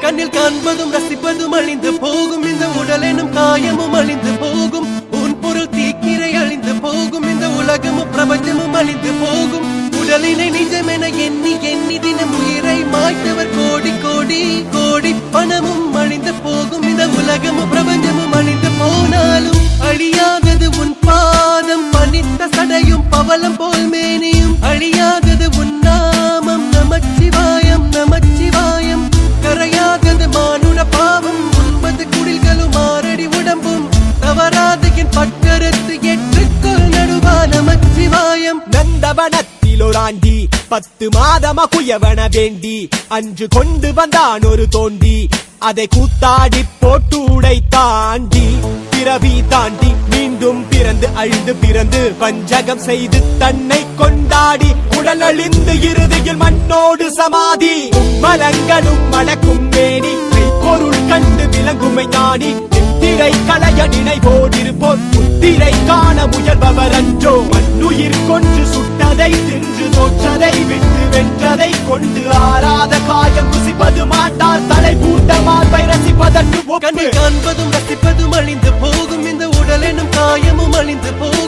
கண்ணில் காண்பதும் ரசிப்பதும் அழிந்து போகும். இந்த உடலெனும் காயமும் அழிந்து போகும். உன் பொருள் தீக்கிரை அழிந்து போகும். இந்த உலகமும் பிரபஞ்சமும் அழிந்து போகும். உடலினை நிஜமென எண்ணி எண்ணி தினம் உயிரை மாய்த்தவர் கோடி கோடி கோடி பணமும் அழிந்து போகும். இந்த உலகமும் பிரபஞ்சமும் அழிந்து போனாலும் அழியாதது உன் பாதம். மனித சடையும் பவலம் போல் நமச்சிவாயம் ஒராண்டி பத்து மாதமா குயவன வேண்டி அன்று கொண்டு வந்தான் ஒரு தோண்டி அதை கூத்தாடி போட்டு உடைத்தாண்டி. பிறவி தாண்டி மீண்டும் பிறந்து அழிந்து பிறந்து வஞ்சகம் செய்து தன்னை கொண்டாடி உடல் அழிந்து இறுதியில் மண்ணோடு சமாதி. மலங்களும் மணக்கும் மேனி பொருள் கண்டு விளங்குமை நாடி திரை களைய நினைவோடிருப்போர் சுட்டதை தின்று தோற்றதை விட்டு வென்றதை கொண்டு ஆறாத காயம் குசிப்பது மாட்டார். தலை பூட்ட மார்பை ரசிப்பதற்கு ஒப்பு. காண்பதும் ரசிப்பதும் அழிந்து போகும். இந்த உடல் எனும் காயமும் அழிந்து போகும்.